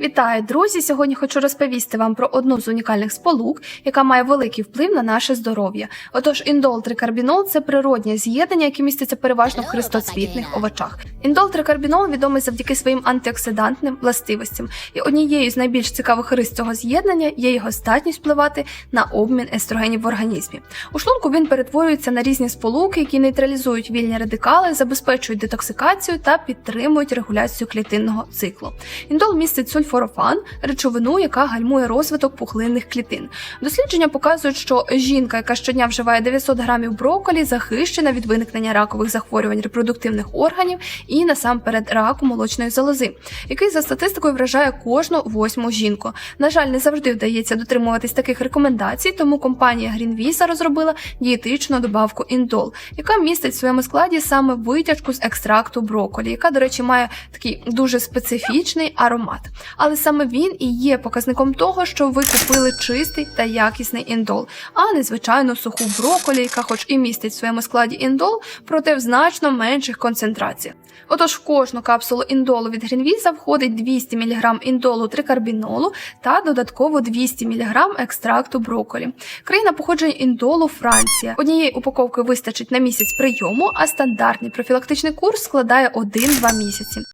Вітаю, друзі! Сьогодні хочу розповісти вам про одну з унікальних сполук, яка має великий вплив на наше здоров'я. Отож, індол трикарбінол це природнє з'єднання, яке міститься переважно в хрестоцвітних овочах. Індол трикарбінол відомий завдяки своїм антиоксидантним властивостям, і однією з найбільш цікавих рис цього з'єднання є його здатність впливати на обмін естрогенів в організмі. У шлунку він перетворюється на різні сполуки, які нейтралізують вільні радикали, забезпечують детоксикацію та підтримують регуляцію клітинного циклу. Індол містить сульфорофан, речовину, яка гальмує розвиток пухлинних клітин. Дослідження показують, що жінка, яка щодня вживає 900 грамів брокколі, захищена від виникнення ракових захворювань репродуктивних органів насамперед раку молочної залози, який за статистикою вражає кожну восьму жінку. На жаль, не завжди вдається дотримуватись таких рекомендацій, тому компанія Greenvisa розробила дієтичну добавку індол, яка містить в своєму складі саме витяжку з екстракту брокколі, яка, до речі, має такий дуже специфічний аромат. Але саме він і є показником того, що ви купили чистий та якісний індол, а не звичайну суху брокколі, яка хоч і містить в своєму складі індол, проте в значно менших концентраціях. Отож, в кожну капсулу індолу від Грінвіза входить 200 мг індолу трикарбінолу та додатково 200 мг екстракту брокколі. Країна походження індолу Франція. Однієї упаковки вистачить на місяць прийому, а стандартний профілактичний курс складає 1-2 місяці.